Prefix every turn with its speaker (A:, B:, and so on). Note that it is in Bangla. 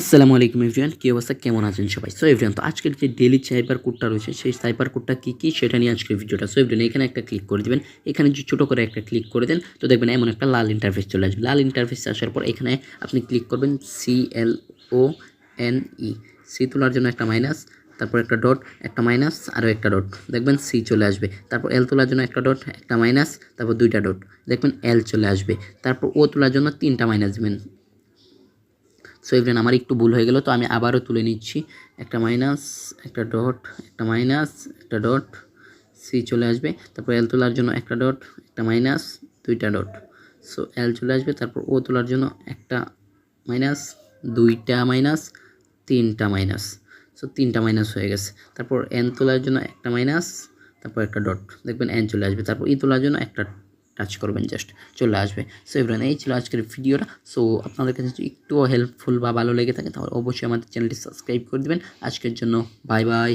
A: আসসালামু আলাইকুম এভরিওয়ান, কী অবস্থা? কেমন আছেন সবাই? সো এভরিওয়ান, তো আজকের যে ডেলি সাইবার কোডটা রয়েছে, সেই সাইবার কোডটা কী কী সেটা নিয়ে আজকের ভিডিওটা সো এভরিওয়ান, এখানে একটা ক্লিক করে দিবেন। এখানে যে ছোটো করে একটা ক্লিক করে দেন, তো দেখবেন এমন একটা লাল ইন্টারফেস চলে আসবে। লাল ইন্টারফেস আসার পর এখানে আপনি ক্লিক করবেন C L O N E C তোলার জন্য একটা মাইনাস তারপর একটা ডট একটা মাইনাস আরও একটা ডট দেখবেন সি চলে আসবে। তারপর এল তোলার জন্য একটা ডট একটা মাইনাস তারপর দুইটা ডট দেখবেন এল চলে আসবে। তারপর ও তোলার জন্য তিনটা মাইনাস দিবেন। সো এভরিন আমার একটু ভুল হয়ে গেল, তো আমি আবারও তুলে নিচ্ছি। একটা মাইনাস একটা ডট একটা মাইনাস একটা ডট সি চলে আসবে। তারপর এল তোলার জন্য একটা ডট একটা মাইনাস দুইটা ডট সো এল চলে আসবে, তারপর ও তোলার জন্য একটা মাইনাস দুইটা মাইনাস তিনটা মাইনাস সো তিনটা মাইনাস হয়ে গেছে। তারপর এন তোলার জন্য একটা মাইনাস তারপর একটা ডট দেখবেন এন চলে আসবে। তারপর ই তোলার জন্য একটা টাচ করবেন জাস্ট চলে আসবে। সো এবার এই ছিল আজকের ভিডিওটা। সো আপনাদের কাছে একটুও হেল্পফুল বা ভালো লেগে থাকে, তাহলে অবশ্যই আমাদের চ্যানেলটি সাবস্ক্রাইব করে দেবেন। আজকের জন্য বাই বাই